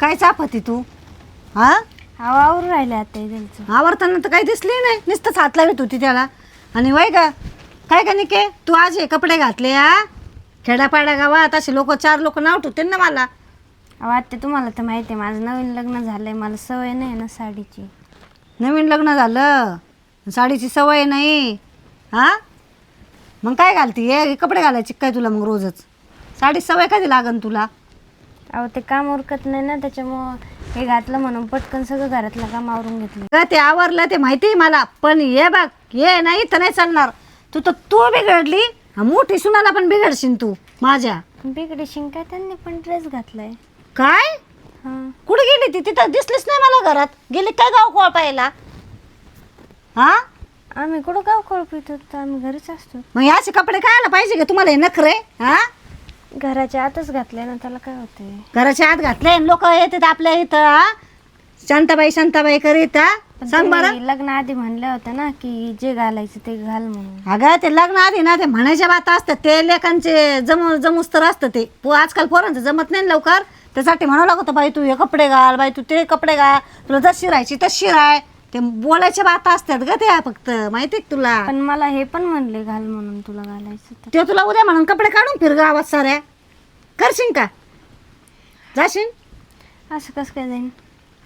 काय चापती तू? हा? हवावर राहिले आता त्यांचं. आवडताना तर काही दिसली नाही. नुसतंच हात लावित होती त्याला. आणि वय का काय का निके? तू आज हे कपडे घातले हा? खेड्यापाड्या गावात असे लोक चार लोक नाव ठेवते ना मला. अहो आत्या तुम्हाला तर माहिती आहे माझं नवीन लग्न झालंय. मला सवय नाही ना साडीची. नवीन लग्न झालं? साडीची सवय नाही. हा? मग काय घालती? हे कपडे घालायचे काय तुला मग रोजच? साडी सवय कधी लागन तुला? अहो ते काम उरकत नाही ना त्याच्यामुळं हे घातलं म्हणून पटकन सगळं घरातलं काम आवरून घेतलं. का ते आवरलं ते माहिती आहे मला. पण ये बघ ये नाही तर नाही चालणार. तू तर तू बिघडली. हा, मोठी सुनाला पण बिघडशील तू माझ्या. बिकडे शिंका त्यांनी पण ड्रेस घातलाय. काय? हां. कुठे गेली ती? तिथं दिसलीच नाही मला घरात. गेली काय गाव कोळपायला हा? आम्ही कुठं गाव खोळ पित होतो आम्ही घरीच असतो. मग हे असे कपडे काय पाहिजे का तुम्हाला हे नखरे? हा? घराच्या आतच घातले ना त्याला काय होते घराच्या आत घातले लोक येतात आपल्या इथं हा? शांताबाई शांताबाई करीत हा? सांग बरं. लग्न आधी म्हणल्या होत्या ना की जे घालायचं ते घाल म्हणून. अगं ते लग्न आधी ना ते म्हणायच्या बात असतात ते लेखांचे जमू जमूस तर असतं ते. पो आजकाल पोरांचं जमत नाही ना लवकर. त्यासाठी म्हणावं लागतं बाई तू हे कपडे घाल बाई तू ते कपडे घाल तुला जशी राहायची तशी राह ते बोलायच्या बात असतात ग त्या फक्त. माहिती तुला? पण मला हे पण म्हणले घाल म्हणून तुला घालायचं तर. ते तुला उद्या म्हणून कपडे काढून फिर गावात साऱ्या. करशील का? जाशील? असं कसं काय जाईन?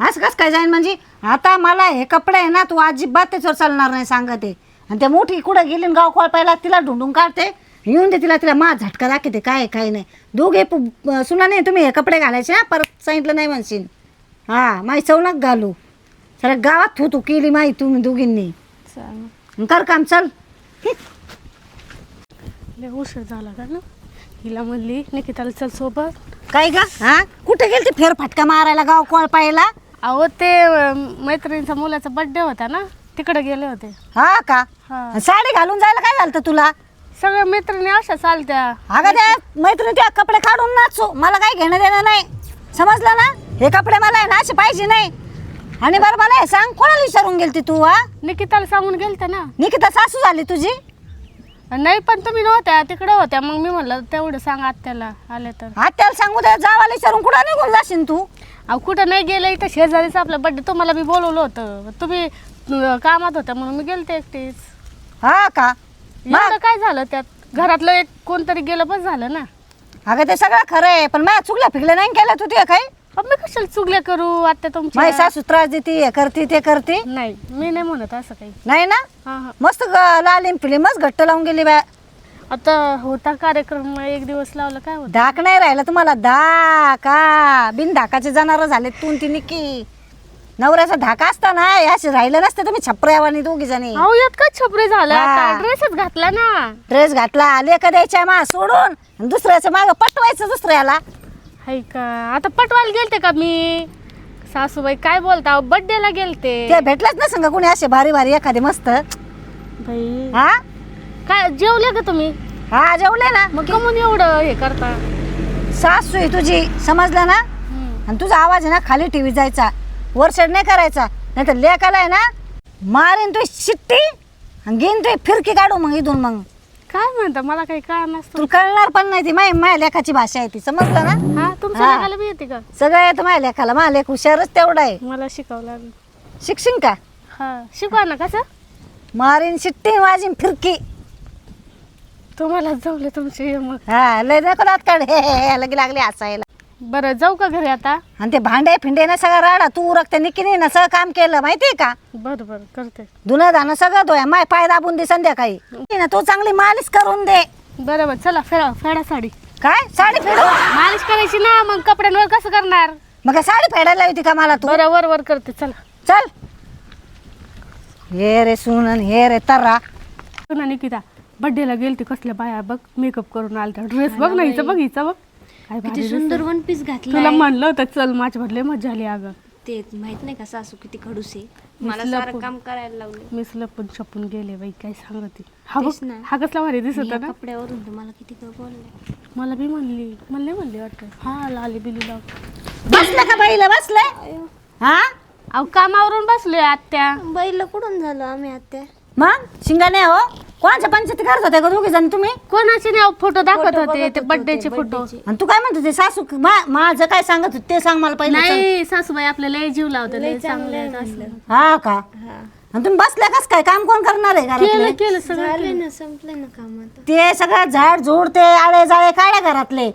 असं कसं काय जाईन म्हणजे? आता मला हे कपडे आहे ना तू अजिबात त्याच्यावर चालणार नाही सांगते आणि त्या मोठी कुठं गेली न गाव खोळपायला तिला ढुंढून काढते. येऊन दे तिला तिला मा झटका दाखवते काय आहे, काय नाही. दोघे पु- सुना नाही तुम्ही हे कपडे घालायचे ना? परत सांगितलं नाही म्हणशील. हा माई चवणक घालू. सर गावात थू तू केली माई तुम्ही दोघींनी. चालेल कर काम चल. लय उशीर झाला का ना. हिला म्हणली निकिताला चल सोबत. काय का हा? कुठे गेली फेर फटका मारायला गाव कोळपायला अहो ते अं, मैत्रिणीचा मुलाचा बर्थडे होता ना. तिकडे गेले होते. हा का? हा. साडी घालून जायला काय झालं होतं तुला? सगळ्या मैत्रिणी अशा चालत्या. अगं त्या मैत्रिणी त्या कपडे काढून नाचू. मला काही घेणं देणं नाही. समजलं ना? हे कपडे मला आहे ना असे पाहिजे नाही. आणि बरं मला हे सांग कोणाला विचारून गेलती तू हा? निकिताला सांगून गेलते ना. निकिता सासू झाली तुझी? नाही पण तुम्ही नव्हत्या तिकडे होत्या. मग मी म्हणलं तेवढं सांग आत्याला आले तर. आत्याला सांगू दे जावाला विचारून कुठं निघून जाशील तू? अहो कुठं नाही गेलं इथं शेजारीच आपला बर्थडे तुम्हाला मी बोलवलं होतं. तुम्ही अं, कामात होत्या म्हणून मी गेलते एकटीच. हा का? एवढं काय झालं त्यात? घरातलं एक कोणतरी गेलं बस झालं ना. अगं ते सगळं खरं आहे पण माझ्या चुकल्या फिकल्या नाही केल्या तू ते काही? अहो, मी कशाला चुगल्या करू आत्या माझी तुमच्या सासू त्रास देते हे करते ते करते. नाही मी नाही म्हणत असं काही. नाही ना? हा हा. मस्त ग- लालीन फिल्मच घट्ट लावून गेली बा आता होता कार्यक्रम एक दिवस लावला काय होत? धाक नाही राहिला तुम्हाला धाका. बिन धाकाचे जनावर झाले तू ती निकी. नवऱ्याचा धाका असता ना हे असे राहिलं नसते तुम्ही छपऱ्यावानी दोघी जणी. अहो यात काय छपरे झालं? हा. आता ड्रेसच घातला ना. ड्रेस घातला लेख द्यायच्या मा सोडून. आणि दुसऱ्याचं माग पटवायचं दुसऱ्याला. हाय का? आता पटवायला गेलते का मी? सासूबाई काय बोलता? बर्थडेला गेलते. ते भेटलंच ना संग कोणी असे भारी भारी एखादे मस्त. बाई. हा? काय जेवले का तुम्ही? हा जेवले ना. मग कमून एवढं हे करता? सासू आहे तुझी समजलं ना? हम्म. आणि तुझा आवाज आहे ना खाली टीव्ही जायचा. वरचढ नाही करायचा. नाही तर लेखाला आहे ना मारीन तू शिट्टी आणि घेईन तू फिरकी काढू मग इथून मग. काय म्हणता? मला काही नसतं. तुला कळणार पण नाही ती माय माझ्या लेखाची भाषा आहे ती. समजलं ना? हा? तुमच्या हा. लेकाला बी येते का? सगळं येतं माझ्या लेखाला. माझा लेख हुशारच तेवढा आहे. मला शिकावं लागेल शिकशील का? हा. शिकवा ना कसं? मारीन शिट्टी वाजीन फिरकी. तुम्हाला जमले तुमचे मग. हा लय नको दात काढ. हे हे, हे, लगी लागली हसायला. बरं जाऊ का घरी आता? आणि ते भांडे फिंडे ना सगळं राडा. तू रक्त निकीने ना सगळं काम केलं माहितीये का? बरं बरं करते. धुणं धाणं सगळं धुया. माय पाय दाबून दे संध्याकाळी. ती ना तू चांगली मालिश करून दे. बरं बरं चला फेरा फेडा साडी. काय? साडी फेडू मालिश करायची ना मग कपड्यांवर कसं करणार? मग काय साडी फेडायला होती का मला तू? बरं वर वर करते चला. चल. हे रे सुनन हे रे तर्रा. ना निकिता बर्थडेला गेलते कसल्या बाया बघ मेकअप करून आलत्या ड्रेस बघ ना हिचं बघ हिचं बघ. काय भारी किती dress सुंदर. वन पीस तुला घातला म्हणलं होतं चल माझ्या भरले मजा झाली अगं. ते माहीत नाही का सासू किती खडूस आहे? मी मला सारं काम करायला लावले. मीच लपून छपून गेले बाई काय सांगते? हा बघ तेच ना. हा कसला भारी दिसत ना? कपड्यावरून मला किती काय बोलले. मला बी म्हणली मला नाही म्हणली वाटतं. हा लाली बिली लाव बसलं का बाईला? बसलंय? हा? अहो कामावरून बसलोय आत्या. बैल कुठून झालो आम्ही आत्या? मग? शिंगाने हो? कोणाच्या पंचायती करत होत्या का दोघी जण तुम्ही? कोणाचे नाही फोटो दाखवत होते? ते बर्थडेचे फोटो आणि तू काय म्हणत होती? सासू मा- माझं काय सांगत होती? ते सांग मला पहिले चल. नाही सासूबाई आपल्याला लय जीव लावते लय चांगले आहेत असले. हा का? आणि तुम्ही बसल्या कस काय? काम कोण करणार आहे घरातले? केलं केलं सगळं झाले ना संपले ना काम आता. ते सगळं झाड झुड ते आळे जाळे काढ्या घरातले.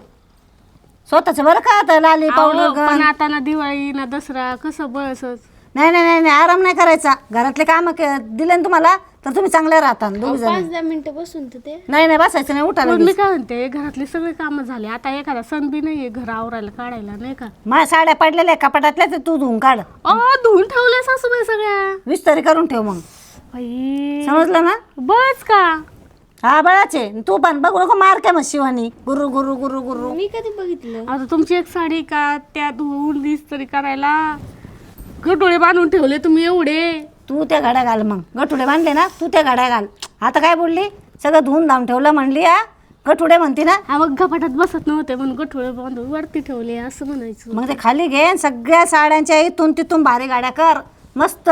स्वतःच बरं का आता लाली अहो, पावडर पण आता ना दिवाळी ना दसरा कसं बसच नाही नाही नाही नाही, आराम नाही करायचा. घरातले काम दिले ना तुम्हाला तर तुम्ही चांगले राहता. दोघी जण. पाच दहा मिनिटं बसून तर ते. नाही नाही बसायचं नाही उठायला पण मी काय म्हणते घरातले सगळे काम झाले. आता एखादा सण बी नाहीये घर आवरायला काढायला नाही का? माझ्या साड्या पडलेल्या आहे कपाटातल्या ते तू धुवून काढ. अ धुवून ठेवल्या सासूबाई सगळ्या. विस्तारी करून ठेव मग. बाई, समजलं ना? बस का? हा बळाचे. तू पण बघू नको मार काय मग शिवानी. गुरु गुरु गुरु गुरु. मी कधी बघितलं? आता तुमची एक साडी का? त्या धुवून तरी करायला. गटोळे बांधून ठेवले तुम्ही एवढे. तू त्या गाड्या घाल मग. गठुडे बांधले ना तू त्या गाड्या घाल. आता काय बोलली? सगळं धुवून धावून ठेवलं म्हणली हा? गठुडे म्हणती ना? हा मग गपाटात बसत नव्हते म्हणून गठोळे बांधून वरती ठेवले असं म्हणायचं. मग ते खाली घे आणि सगळ्या साड्यांच्या इथून तिथून भारी गाड्या कर. मस्त.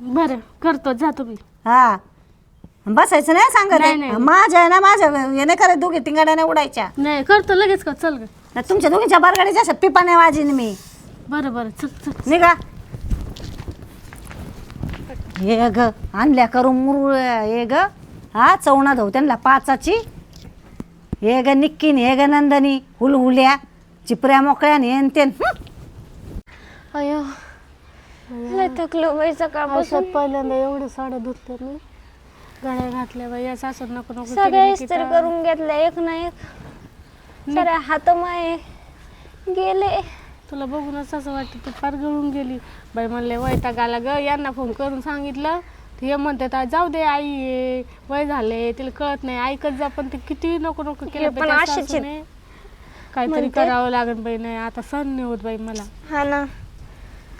बरं करतो जा तुम्ही हा. बसायचं नाही सांगत नाही. माझ्या आहे ना माझ्या हे नाही करत दोघी टिंगाड्या नाही उडायच्या. नाही करतो लगेच कर चल ग. तुमच्या दोघींच्या बरगाडीच्या पिपाने वाजीन मी. बरं बरं. चल चल निघा. हे ग आणल्या करून मुरुळ हे ग हा चवणा धाऊ त्यांना पाचाची. हे ग निक्कीन. हे ग नंदनी. हुलहुल्या चिपऱ्या मोकळ्या ने ते अयो लय थकलो बाई सकाळपासून. औषध पहिल्यांदा एवढं साड्या धुतल्या मी. गळ्या घातल्या बाई. या सासर नको नको. सगळ्या केली इस्त्री. करून घेतल्या एक ना एक. सगळ्या हात माये गेले. तुला बघूनच असं वाटतं तू फार गळून गेली. बाई म्हणले वैताग आला ग. यांना फोन करून सांगितलं ते हे म्हणतात "आ, जाऊ दे आई आहे, वय झाले तिला कळत नाही. ऐकत जा पण ते किती नको नको केलं बाई पण त्या अशीच आहेत. सासूने. काहीतरी म्हणते. करावं लागेल बाई नाही आता सण नाही होत बाई मला. हा ना.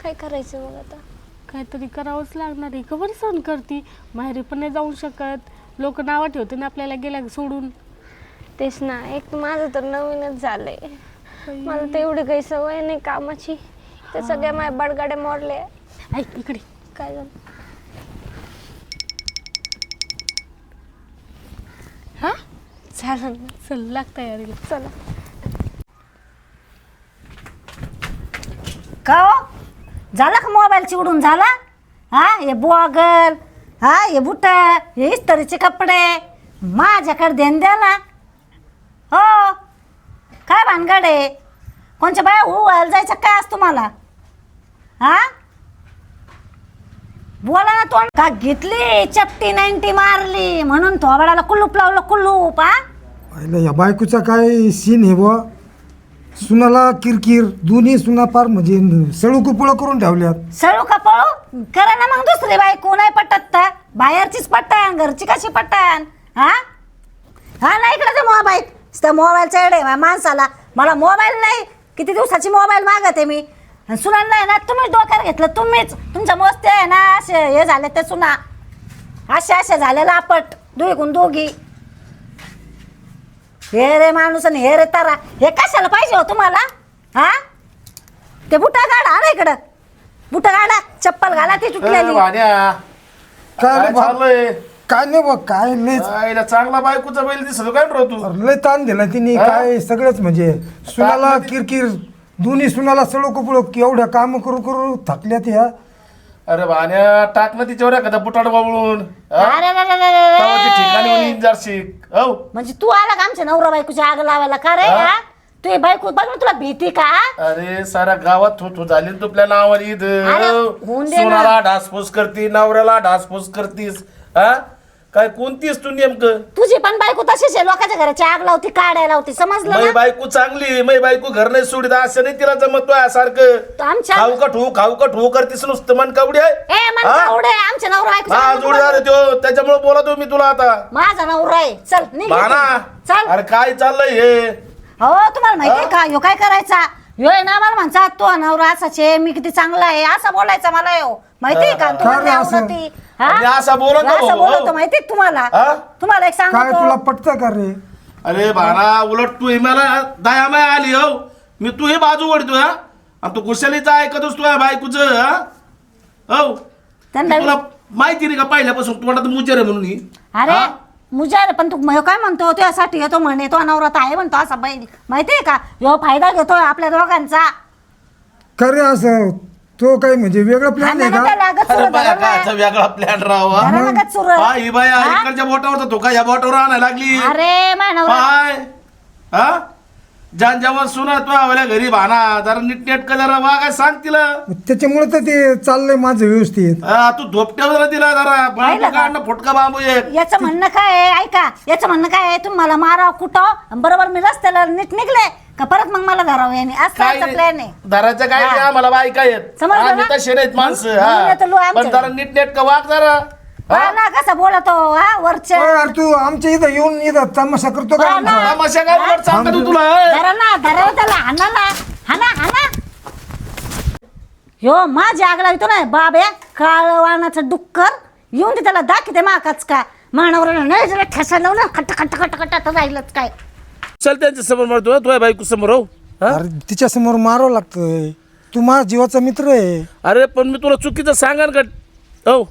काय करायचं मग आता? काहीतरी करावंच लागणार आहे. खबर सण करती? माहेरी पण नाही जाऊ शकत. लोक नावं ठेवते ना आपल्याला गेल्या सोडून. तेच ना एक माझं तर नवीनच झालंय. मला तर एवढी काही सवय नाही कामाची. तर सगळ्या माझ्या बडगाड्या मोडल्या. ऐक इकडे. काय झालं? हा? झालं ना चल लाग तयारीला. चला. का हो? झाला का मोबाईल चिवडून? झाला? हा हे बॉगल हा हे बुट हे इस्त्रीचे कपडे. माझ्याकडे ध्यान द्या ना. हो. काय भानगड आहे? कोणच्या बाया उवायला जायचं काय आज तुम्हाला? हा? बोला ना तोंड. का घेतली? चपटी नाईन्टी मारली. म्हणून थोबाडाला कुलूप लावलं कुलूप हा? पाहिलं या बायकोचा काय सीन आहे बुवा? सुनाला किरकिर दोन्ही सुना फार म्हणजे सळू कुपळ करून ठेवल्यात. सळू का पळू करा ना मग दुसरी बायको नाही पटत तर. बाहेरचीच पट्टान घरची कशी पट्टान हा? हा नाही इकडे मोबाईल. त्या मोबाईलचा एडे माणसाला. मला मोबाईल नाही किती दिवसाची मोबाईल मागते मी. आणि सुनांना आहे ना तुम्हीच डोक्यात घेतलं तुम्हीच. तुमच्या मस्ती आहे ना असे हे झाले ते सुना. असे असे झालेला आपट दोघून दोघी. हे रे माणूस आणि हे रे तारा हे कशाला पाहिजे हो तुम्हाला? हा? ते बुटा गाडा ना इकडं. बुटा गाडा चप्पल घाला ती तुटलेली. काय चाललंय? काय नाही बा काय लय आईला चांगला बायकोचा बैल दिसतो काय रे तू? लय ताण दिला तिने? काय सगळंच म्हणजे. सुनाला म्हणजे- किरकिर दोन्ही सुनाला सळू कुपळ एवढ्या काम करू करू थकल्यात या अरे भान्या टाक ना तिच्यावर एखादा बुटाड बाबळून हा? अरे रे रे रे रे तेव्हा ती ठिकाणी रे. येऊन जरशिक हो? म्हणजे तू आला का आमच्या नवरा बायकोची आग लावायला? का रे हा? हा? तू बायको बघ ना तुला भीती का? अरे साऱ्या गावात थू थू झाली ना तुपल्या नावावर ईद. अरे, होऊन दे ना. सुनाला ढासपूस करती नवऱ्याला ढासपूस करतीस हा? काय कोणतीस तू नेमकं? तुझी पण बायको तशीच आहे. लोकांच्या घराची आग लावती काढायला लावती. समजलं ना? बायको चांगली मै बायको घर नाही सोडित. असं नाही तिला जमतो सारखं तो आमच्या खाऊ का ठू खाऊ का ठू करतीस नुसतं. मन कावडी आहे? ए मन हा? आमच्या नवरा हा बायको जोडीदार आहे त्यो त्याच्यामुळे बोलतो मी तुला आता. माझा नवरा आहे. चल निघ भाना. इथून. चल. अरे काय चाललंय हे? हो तुम्हाला माहितीये का? ह्यो काय करायचा? ह्यो आहे ना मला म्हणचा तो नवरा असाच आहे. मी किती चांगला आहे. असं बोलायचा मला ह्यो माहितीये का? काय तुम्हाला असं? आवडती हा? आणि असं बोलत ह्यो असं नको, बोलतो. माहितीये तुम्हाला? हा? तुम्हाला एक काय तुला सांगतो पटतं का रे? अरे भाना उलट तू ही मला दयामाय आली हो. मी तू ही बाजू ओढतो हा. आणि तू कुशलीचा ऐकतोस तू बायकोच हा. हो. त्यांना तुला माहिती नाही का पहिल्यापासून? तोंडात मुजर आहे म्हणून ही. अरे हा? मुजार पण तू म- काय म्हणतो? त्यासाठी येतो म्हणे तो नवरा तर आहे म्हणतो असा बैल. माहितीये का? ह्यो फायदा घेतोय आपल्या दोघांचा. खरे असं तो काही म्हणजे वेगळं प्लॅन आहे का? काय लागत अरे बाया काय. वेगळा प्लॅन राहावा लागत सुरं. हा ही बाया हा? इकडच्या बोटावर तो का या बोटावर आणायला लागली. अरे माझ्या नवरा पाय. हा? जान जेव्हा सुना तो आवल्या घरी भाना. जरा नीटनेट जरा वागा सांग तिला. त्याच्यामुळे तर ते चाललंय माझं व्यवस्थित. हा, तू धोपट्यावर जरा तिला जरा. बांबू? काढणं फुटका बांबू एक. याचं म्हणणं काय आहे? ऐका याचं म्हणणं काय आहे? तुम्ही मला मारा कुठं? बरोबर मी रस्त्याला नीट निघले. का परत मग मला धरावं याने? काय असं प्लॅन आहे. धराचं काय नाही आम्हाला बायका येत समजलं आम्ही ना? तसे नाहीत माणसं म्हणून येतो लो पण आमच्याकडे. जरा नीटनेट का वाग जरा ना कसा बोलतो हा वरच यार, तू आमच्या इथं येऊन इथं तमाशा करतो का? हा. तमाशा काय उलट सांगतो तू तुला? धरा ना धरा त्याला हाना ना हाना हाना ह्यो माझी आग लागतो ना बाब्या काळ वाणाचं डुक्कर. येऊन ते त्याला दाखवते माकाच का मानावर नाही जरा ठसा लावून खट्ट खट्ट खट्ट खट्ट आता राहिलंच काय. चल त्यांच्यासमोर मारतो तुझ्या बायको समोर हो हा? अरे तिच्या समोर मारावं लागतंय. तू माझा जीवाचा मित्र आहे. अरे पण मी तुला चुकीचं सांगान का? हो.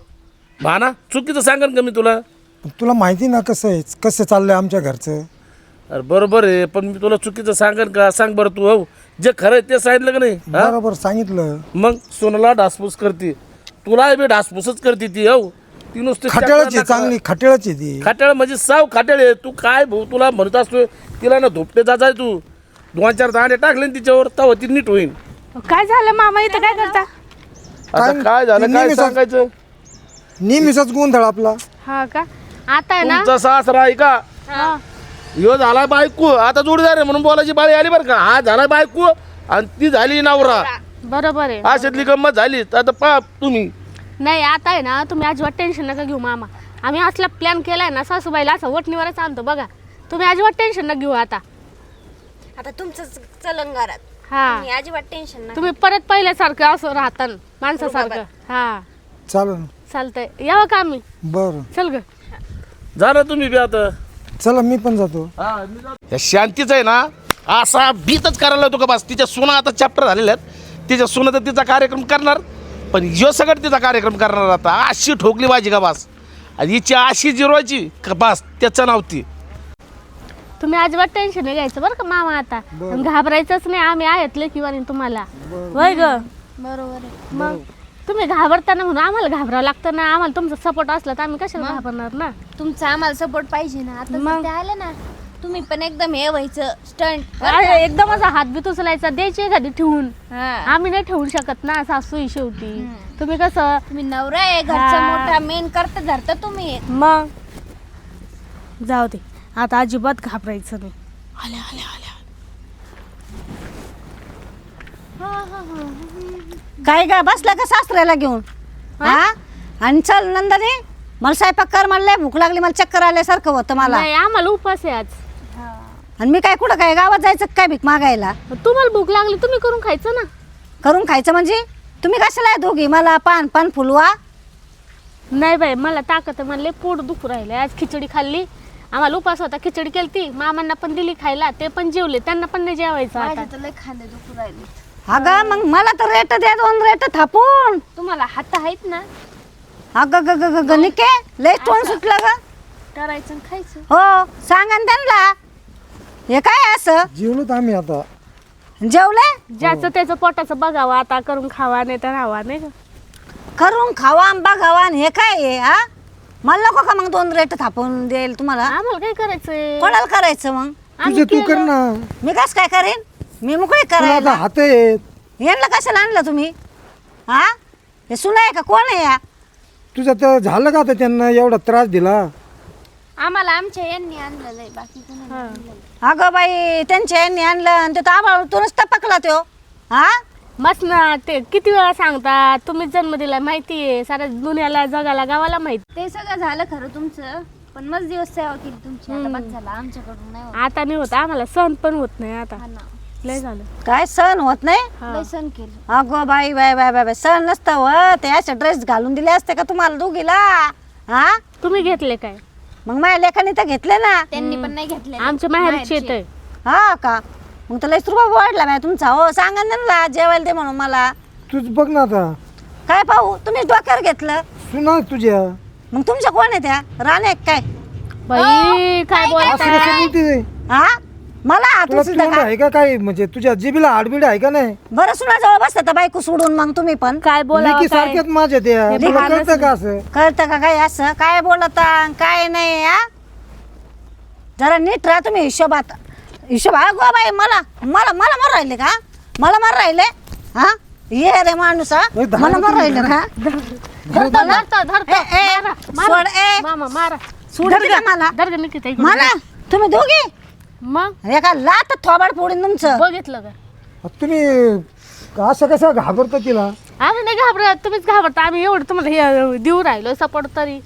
भाना चुकीचं सांगान का मी तुला? पण तुला माहिती ना कसं आहे कसं चाललंय आमच्या घरचं? अरे बरोबर आहे पण मी तुला चुकीचं सांगान का? सांग बरं तू हो. जे खरं आहे ते सांगितलं का नाही? हा? बरोबर सांगितलं. मग सोनाला ढासपूस करते. तुला बी ढासपूसच करते ती हो. ती नुसती खटेळच आहे चांगली खटेळच आहे ती. खाट्याळ म्हणजे साव खाट्याळ आहे. तू काय भाऊ तुला म्हणत असतोय तिला ना धोपटे जाय तू. दोन चार दांडे टाकले ना तिच्यावर तेव्हा ती नीट होईल काय झालं मामा इथं? काय करता? आता काय- काय झालं? काय नेहमीच- सांगायचं? नेहमीचाच गोंधळ आपला. हा का? आता आहे ना? तुमचा सासरा आहे का? हा. ह्यो झाला बायको. आता जोडीदार आहे म्हणून बोलायची बाळी आली बरं का? हा झाला बायको आणि ती झाली नवरा. बरोबर आहे. अशातली गंमत झाली. तर आता पा तुम्ही. नाही आता आहे ना तुम्ही अजिबात टेन्शन नका घेऊ मामा. आम्ही असला प्लॅन केलाय ना सासूबाईला असं वटणीवरच आणतो बघा. तुम्ही अजिबात टेन्शन नका घेऊ आता. आता तुमचंच चलन घरात. हा. तुम्ही अजिबात टेन्शन नाही तुम्ही परत पहिल्यासारखं असं राहता माणसासारखं. हा. चालेल चालतंय. यावं का आम्ही? बरं. चल ग. ना तुम्ही बी आता. चला मी पण जातो. या शांतीच आहे ना असा भीतच करायला होतो का बस. तिच्या सुना आता चॅप्टर झालेल्या आहेत. तिच्या सुना तर तिचा कार्यक्रम करणार. पण यो सगळं तिचा कार्यक्रम करणार आता. अशी ठोकली पाहिजे का बस आणि हिची अशी जिरवायची का बस त्याचं नाव ती. तुम्ही अजिबात टेन्शन नाही घ्यायचं बरं का मामा आता. आणि घाबरायचंच नाही आम्ही आहेत किंवा तुम्हाला. होय ग? बरोबर आहे. मग तुम्ही घाबरताना म्हणून आम्हाला घाबरावं लागतं ना आम्हाला तुमचा सपोर्ट असला तर आम्ही कशाला घाबरणार ना? तुमचा आम्हाला सपोर्ट पाहिजे ना. आता मग? सध्या आलं ना तुम्ही पण एकदम हे व्हायचं स्टंट अरे, एकदम असा हात बी उचलायचा द्यायची एखादी ठेवून. हा. आम्ही नाही ठेवू शकत ना सासू ही शेवटी तुम्ही कसं? तुम्ही नवरा आहे घरचा हा. मोठा मेन करता धरता तुम्ही. मग? जाऊ दे. आता अजिबात घाबरायचं नाही. आल्या आल्या आल्या. काय का बसला का सासऱ्याला घेऊन? हा? आणि चल नंदनी मला स्वयंपाक कर मला लय भूक लागली मला चक्कर आल्यासारखं होतं मला. नाही आम्हाला उपास आहे आज. आणि मी काय कुठं काय गावात जायचं का काय भीक मागायला? तुम्हाला भूक लागली तुम्ही करून खायचं ना. करून खायचं म्हणजे? तुम्ही कशाला आहे दोघी? मला पान पान फुलवा. नाही बाई मला ताकद लय पोट दुखू राहिले आज खिचडी खाल्ली आम्हाला उपास होता खिचडी केलती. मामांना पण दिली खायला ते पण जेवले त्यांना पण नाही जेवायचं आता. तर लय खांदे दुखू राहिले. अगं मग मला तर रेट द्या दोन रेट थापून. तुम्हाला हात आहेत ना. अगं ग ग ग ग निके लय तोंड सुटलं ग. करायचं आणि खायचं. हो सांगा ना त्यांना. हे काय असं? जेवलोत आम्ही आता. जेवले? ज्याचं त्याचं पोटाचं बघावं आता करून खावा नाही तर राहावा नाही का? करून खावा आंबा खावा आणि हे काय आहे हा? मला नको का मग दोन रेट थापून देईल तुम्हाला? आम्हाला काय करायचंय? कोणाला करायचं मग? आम्ही तुझे तू कर ना. मी कस काय करेन? मी मोकळी तुला आता करायला हात आहेत. यांना कशाला आणलं तुम्ही? हा? हे सुना आहे का? कोण आहे या? तुझं तर झालं का आता त्यांना एवढा त्रास दिला? आम्हाला आमच्या यांनी आहे बाकी कोणाला नाही. आणलेलं. अगं बाई त्यांच्या यांनी आणलं आणि ते तांबाळूनच टपकला तो. हा? मस्त ना ते किती वेळा सांगतात तुम्हीच जन्म दिलाय माहितीये साऱ्या दुनियाला जगाला गावाला माहिती. ते सगळं झालं खरं तुमचं पण मस्त दिवस सेवा केली तुमची. आता बस झाला आमच्याकडून नाही होत. आता नाही होत आम्हाला सण पण होत नाही आता. हा ना. लय झालं. काय सण होत नाही. लय सण केलं. अगो बाई बाय बाय बाय बाय सण नसतं व ते असे ड्रेस घालून दिले असते का तुम्हाला दोघीला? हा? तुम्ही घेतले काय? मग माझ्या लेखाने तर घेतले ना. त्यांनी पण नाही घेतले आमच्या माहेरची येत हा का? मग तर लईच रुपा वाढला बाय तुमचा. हो सांगा ना जेवायला दे म्हणून मला. तूच बघ ना आता. काय पाहू? तुम्ही डोक्यावर घेतलं. सुना तुझ्या. मग तुमच्या कोण आहे त्या राणे काय? बाई काय बोलते हा? मला हात तुला उचलता तोंड का? आहे का काय? म्हणजे तुझ्या जिबीला हाडबीड आहे का नाही? बरं सुनाजवळ बसता बायको सोडून मग तुम्ही पण. काय बोलावं लेकी काय? सारख्याच माझ्या त्या. हे तुला भानच कळतं का असं? कळतं का काय असं? काय बोलता? काय नाही हा? जरा नीट राहा तुम्ही हिशोबात. हिशोब हा गो बाई मला मला मला मार राहिले का? मला मार राहिले? हा? ये रे माणूस हा? ए, धरा मला मार राहिले का? धरतो धरतो धरतो. ए, ए, मारा, मारा. सोड, ए. मामा मारा. सोडते का मला. धर इकडे. मला? तुम्ही दोघे? मग? एका लात थोबाड फोडीन तुमचं. बघितलं का? तुम्ही असं कसं घाबरता तिला? आम्ही नाही घाबरत तुम्हीच घाबरता. आम्ही एवढं तुम्हाला हे देऊ राहिलो सपोर्ट तरी.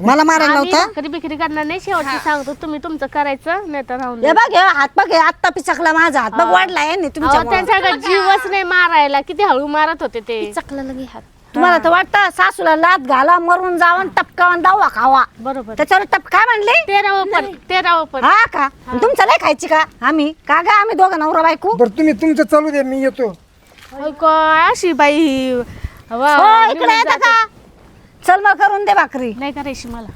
मला मारायला आम्ही नव्हतं? भाकरी बिकरी करणार नाही शेवटची सांगतो तुम्ही तुमचं करायचं नाही तर राहून हे बघ हे हात बघ हे आत्ता पिचकला माझा हात. बघ वाढलाय ना तुमच्या अहो, त्यांच्या घरात जीवच नाही मारायला. किती हळू मारत होते ते. चकला लगे हात. तुम्हाला तर वाटतं सासूला लात घाला मरून जावं टपकावून दावा खावा. बरोबर. त्याच्यावर टप काय म्हणले? तेरावं पण तेरावं पण. हा का? तुमचं लय खायची का? आम्ही? का गा आम्ही दोघं नवरा बायको? बरं तुम्ही तुमचं चालू द्या मी येतो. काय अशी बाई? ही. वा, हो निघून इकडे येतं जाते. का? चल मग करून दे भाकरी. नाही करायची मला.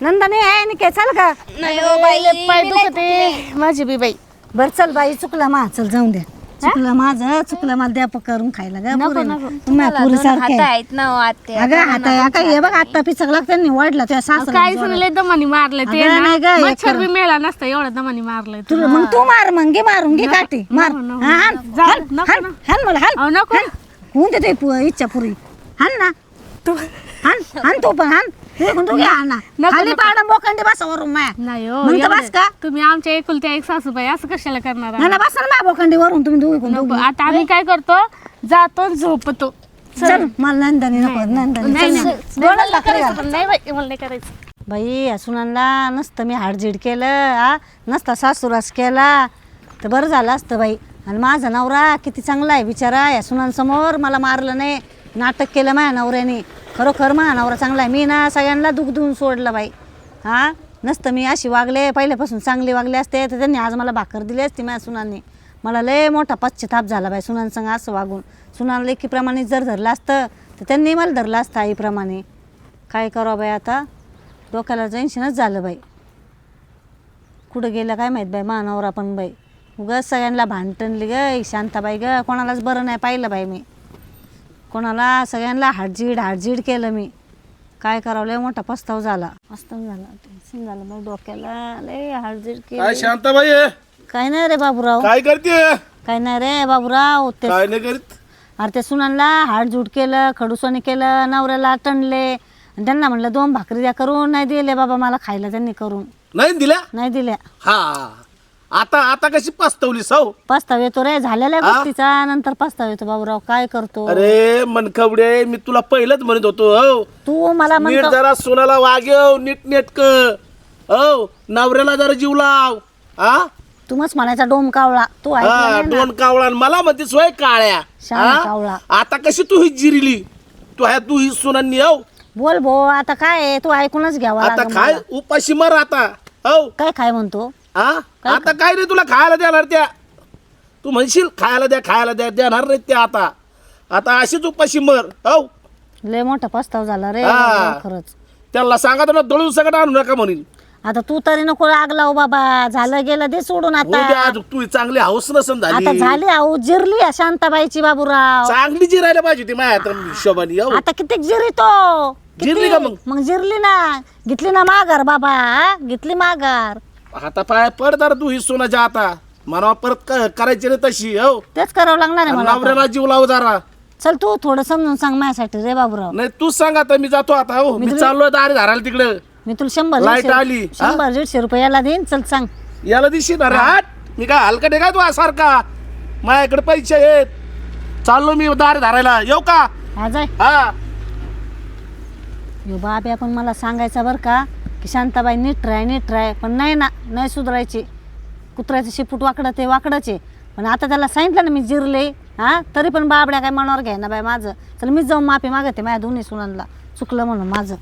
नंदनी आहे निके चल का लय पाय दुखते माझी बी बाई बर चल बाई चुकलं मा चल जाऊन द्या चुकलं माझं चुकलं मला द्या प- करून खायला ग नको, पुरी नको. आहेत ना हो आत्या. अगं हात आहे काय हे बघ आता पिचकला त्यांनी वाढला त्या सासरा काय सुनले दमानी मारलं ते अगं, नाही ना गं, हे मच्छर. बी मेला नसता एवढं दमानी मारलंय ते. तुला मग तू मार मग घे मारून घे काठी मार. नको, नको. हा, हाण, जा, हाण, नको, हाण, नको. हाण मला हाण अहो, नको. होऊन देते इच्छा पुरी. हाण ना. तू हाण हाण तू पण हाण हे तू घे हाण ना नको, खाली नको. पाडा बोकंडी बसा वरून माया. नाही हो. बस का? तुम्ही आमच्या एकुलत्या एक सासूबाई असं कशाला करणार नाही ना बसा वरून तुम्ही दोघी कोण नको आता आम्ही काय करतो? जातो आणि झोपतो. चल मला नंदनी नको नंदनी. नाही चल नाही. ना. डोळ्यात मला भाकरी करायचं घाल. पण नाही बाई मला नाही करायचं. बाई या सुनांना नसतं मी हाडजीड केलं हा? नसता सासूरास केला तर बरं झालं असतं बाई. आणि माझा नवरा किती चांगला आहे बिचारा या सुनांसमोर मला मारलं नाही. नाटक केलं माझ्या नवऱ्याने. खरोखर माझा चांगला आहे. मी ना सगळ्यांना दुःख देऊन सोडलं बाई. हा? नसतं मी अशी वागले पहिल्यापासून चांगली वागले असते तर त्यांनी आज मला भाकर दिली असती माझ्या सुनांनी. मला लय मोठा पश्चाताप झाला बाई सुनांसंग असं वागून. सुनाला एकीप्रमाणे जर धरलं असतं तर त्यांनी मला धरलं असतं आईप्रमाणे. काय करावं बाई आता? डोक्याला टेन्शनच झालं बाई. कुठं गेलं काय माहीत बाई मानावरा पण बाई. उगाच सगळ्यांना भांडणली ग शांताबाई ग कोणालाच बरं नाही पाहिलं बाई मी. कोणाला सगळ्यांना हाडजीड हाडजीड केलं मी. काय करावं लय मोठा पस्ताव झाला. पस्ताव झाला. टेन्शन झालं बाई डोक्याला लय हाडजीड काय केलं शांताबाई काय नाही रे बाबूराव. काय करते? काय नाही रे बाबूराव ते काय नाही करीत? अरे त्या सुनांना हाडजूड केलं खडूसोनी केलं नवऱ्याला टणले आणि त्यांना म्हणलं दोन भाकरी द्या करून नाही दिले बाबा मला खायला त्यांनी करून. नाही दिल्या? नाही दिल्या. हा. आता आता कशी पस्तवली सौ पस्ताव येतो रे झालेल्या हा? गोष्टीचा नंतर पस्ताव येतो बाबूराव काय करतो? अरे मनकवडे मी तुला पहिलंच म्हणत होतो हो. तू मला नीट म्हणतो जरा सोनाला वागव नीट नेटक हो नवऱ्याला जरा जीव लाव हा तुम्हीच म्हणायचा डोम कावळा. तू हा, ऐकलं नाही ना? दोन कावळा. मला म्हणते सोय काळ्या. हा? कावळा. आता कशी तू ही जिरिली? तू ह्या तू ही सुनांनी हो. बोल भो आता काय आहे? तू ऐकूनच घ्यावा आता लागेल मला. उपाशी मर आता हो. काय खाय म्हणतो? हा आता काय नाही तुला खायला देणार त्या? तू म्हणशील खायला द्या खायला द्या देणार नाही त्या आता. आता अशीच उपाशी मर. हो लय मोठा पस्ताव झाला रे हा. खरंच. त्यांना सांगा ना दळून सगळं आणू नका म्हणून. आता तू तरी नको आग लावू बाबा. झालं गेलं दे सोडून उद्या आता. आज तू चांगली हाऊस नसन आता झाली झाली अहो जिरली आहे शांताबाईची बाबूराव. चांगली जी राहायला पाहिजे होती माझ्या तर हिशोबाने हो आता किती जिरी तो किती? जिरली का मग? मग जिरली ना. घेतली ना माघार बाबा हा? घेतली माघार. आता पाय पड तर तू ही सोनाच्या आता. मला परत क- करायची नाही तशी हो. तेच करावं लागणार आहे मला आता. नवऱ्याला जीव लाव जरा. चल तू थोडं समजून सांग माझ्यासाठी रे बाबूराव. नाही तूच सांग आता मी जातो आता हो. मी चाललोय दारी धारायला तिकडे. मी तुला शंभर लाइट दीडशे- आली, हा? शंभर दीडशे रुपये याला देईन चल सांग. याला दिशी ना रे मी काय हलकट आहे का तू सारखा? माझ्याकडे पैसे आहेत. चाललो मी दारी धारायला. येऊ का? आज आहे हा. यो बाबी आपण मला सांगायचा बरं का की शांताबाई नीट राय नीट राय. पण नाही ना नाही सुधारायची. कुत्र्याचं शिपूट वाकडं ते वाकडंच. आहे पण आता त्याला सांगितलं ना मी जिरले. हा? तरी पण बाबड्या काय मनावर घ्याय ना बाई माझं. चल मीच जाऊन माफी मागते माझ्या दोन्ही सुनांना. चुकलं म्हणून माझं.